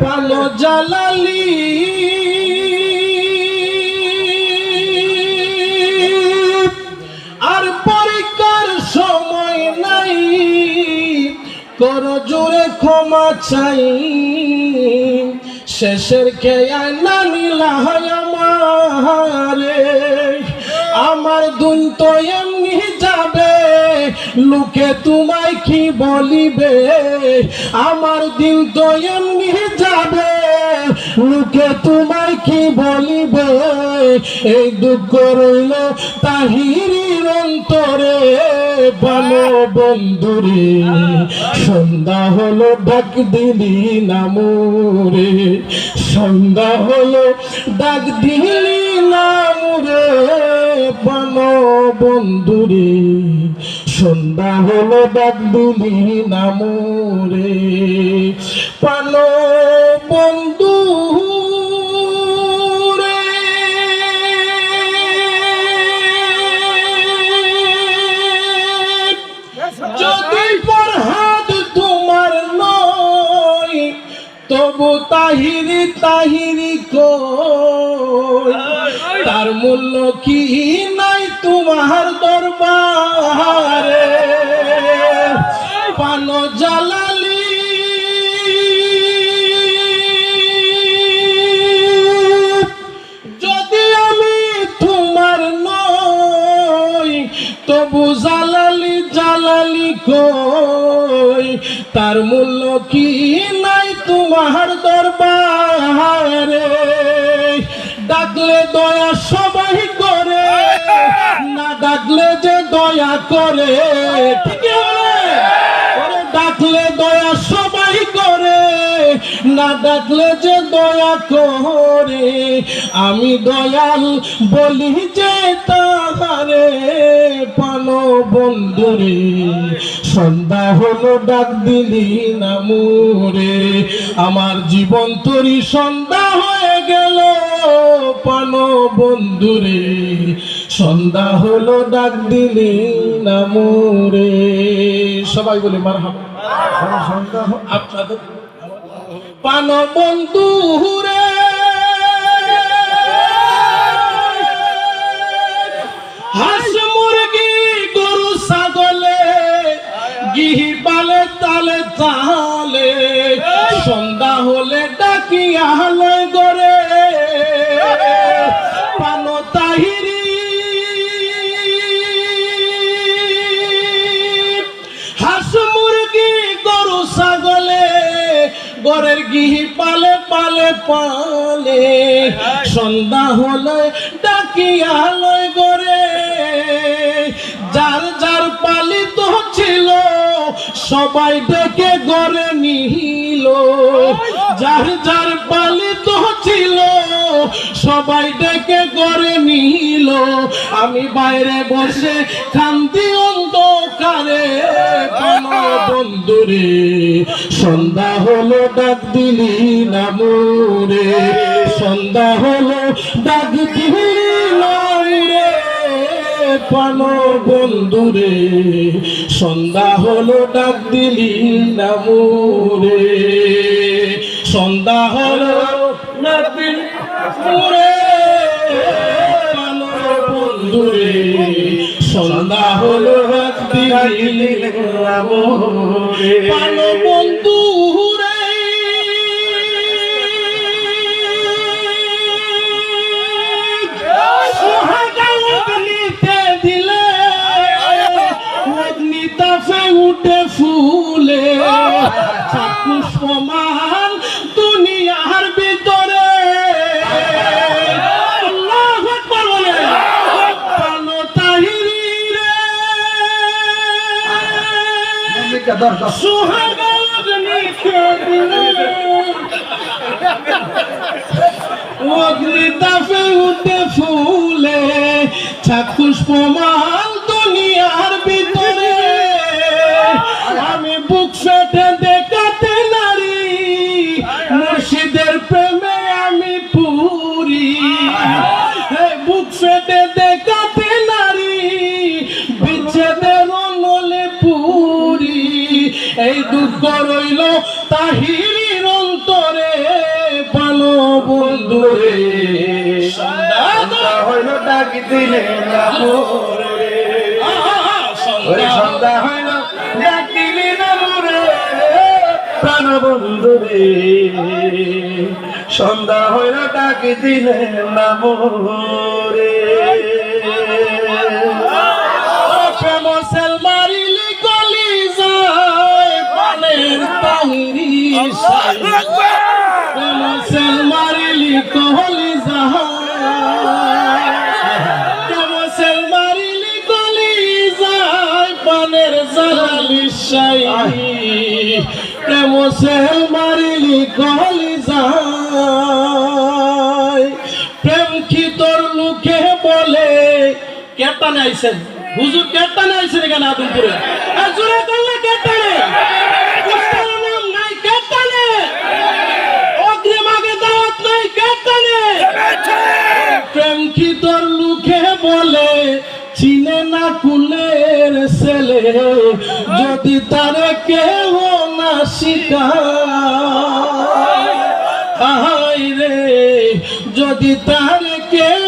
পালো জালালি। আর পরীক্ষার সময় নাই। কর জোরে ক্ষমা চাই। শেষের খেয়ায় না নিলা আমারে। আমার দুন তো এমনি যাবে। লোকে তোমায় কি বলিবে? আমার দিন তো এমনি লোকে তোমায় কি বলিবে? এই দুঃখ রইল তাহিরির অন্তরে। ভালো বন্ধুরে, সন্ধ্যা হলো ডাক দিলি নামুরে। সন্ধ্যা হলো ডাক দিলি নামুরে। ভালো বন্ধুরে, সন্ধ্যা হলো ডাক দিলি নামুরে। পালো বন্ধু তবু তাহিরি তাহিরি কই? তার মূল্য কি নাই তোমার দরবারে? পানো জালালি। যদি আমি তোমার নই তবু জালালি জালালি কই? তার মূল্য কি তোমার দরবারে ডাকলে দয়া সবাই করে না ডাকলে যে দয়া করে ঠিক না ডাকলে যে দয়া করে আমি দয়াল বলি যে তাহারে পালো বন্ধুরে সন্ধ্যা হলো ডাক দিলি না মোরে আমার জীবন তরি সন্ধ্যা হয়ে গেল পানো বন্ধুরে সন্ধ্যা হলো ডাক দিলি না মোরে। সবাই বলে মার আপনাদের পান বন্ধু হুরে। হাঁস মুরগি গরু ছাগলে, গিহি পালে তালে তাহলে সন্ধ্যা হলে ডাকি আহলে গরে পান গরের গিহি পালে পালে পালে। সন্ধ্যা হলে ডাকি আলোয় গরে। যার যার পালিত ছিল, সবাই ডেকে গড়ে নিল। যার যার ছিল সবাই ডেকে গড়ে নিল। আমি বাইরে বসে কান্দি অন্ধকারে বন্ধুরে, সন্ধ্যা হলো ডাক দিলি না সন্ধ্যা হলো ডাক দিলি মোরে পানো বন্ধুরে, সন্ধ্যা হলো ডাক দিলি না সন্ধ্যা হলো ডাক দিলি সন্ধ্যা হলো ভালো বন্ধু পানো বন্ধুরে অগ্নিতে দিলে। অগ্নিতাপে উঠে ফুলে। দরকার। অগ্নিতাপে উঠে ফুলে পুষ্পমান দুনিয়ার ভিতরে। আমি বুক ফেটে দেখাতে ভাগ্য রইল অন্তরে ভালো বন্ধুরে। সন্ধ্যা হইল ডাক দিলে না মোরে। সন্ধ্যা হইল ডাক দিলে না সন্ধ্যা হইল ডাক দিলে না মোরে। শাই প্রেম সেল মারিলি কহলি যায় প্রেম কি তোর লোকে বলে? কেটানে আইছেন হুজুর কেটানে আইছেন এখানে আদমপুরে? জোরে করলে নাম নাই কেটানে অগ্রিম আগে দাওয়াত নাই কেটানে প্রেম কি তোর যদি তার কেহ না শিকায় রে যদি তার কেহ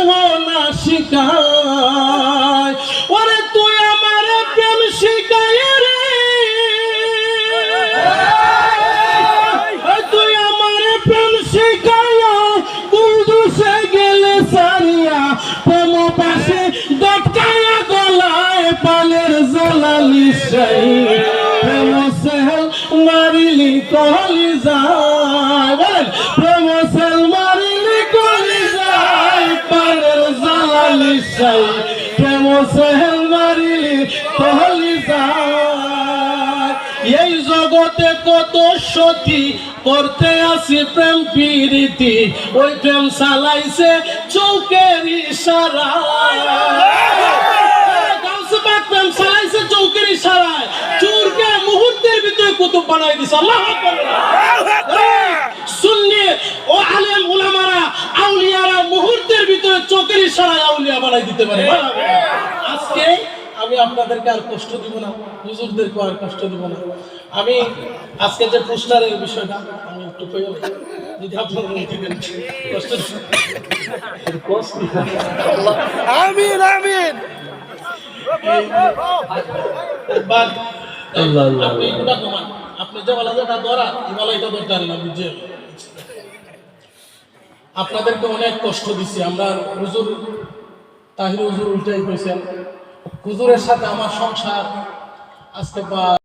কলি যায় প্রেম সেল মারিলি কলি যায় পালের জ্বালালি সেই প্রেম সেল মারিলি কলি যায় এই জগতে কত সতী করতে আসি প্রেম প্রীতি। ওই প্রেম চালাইছে চৌকের ইশারা প্রেম চালাইছে চৌকের ইশারায়। চোরকে কুতুব বানাই দিছে আল্লাহ আকবার। সুন্নি ও আলেম উলামারা আউলিয়ারা মুহূর্তের ভিতরে চোখের ইশারায় আউলিয়া বানাই দিতে পারে। আজকে আমি আপনাদেরকে আর কষ্ট দিব না হুজুরদেরকে আর কষ্ট দিব না। আমি আজকে যে পোস্টারের বিষয়টা আমি একটু কই যদি আপনারা অনুমতি কষ্ট আমিন আমিন। আপনি এগুলা কমান আপনি যে বলা যেটা ধরা বলা এটা দরকার না বুঝে আপনাদেরকে অনেক কষ্ট দিছি, আমরা হুজুর, তাহির হুজুর উল্টাই কইছেন, হুজুরের সাথে আমার সংসার আজকে বা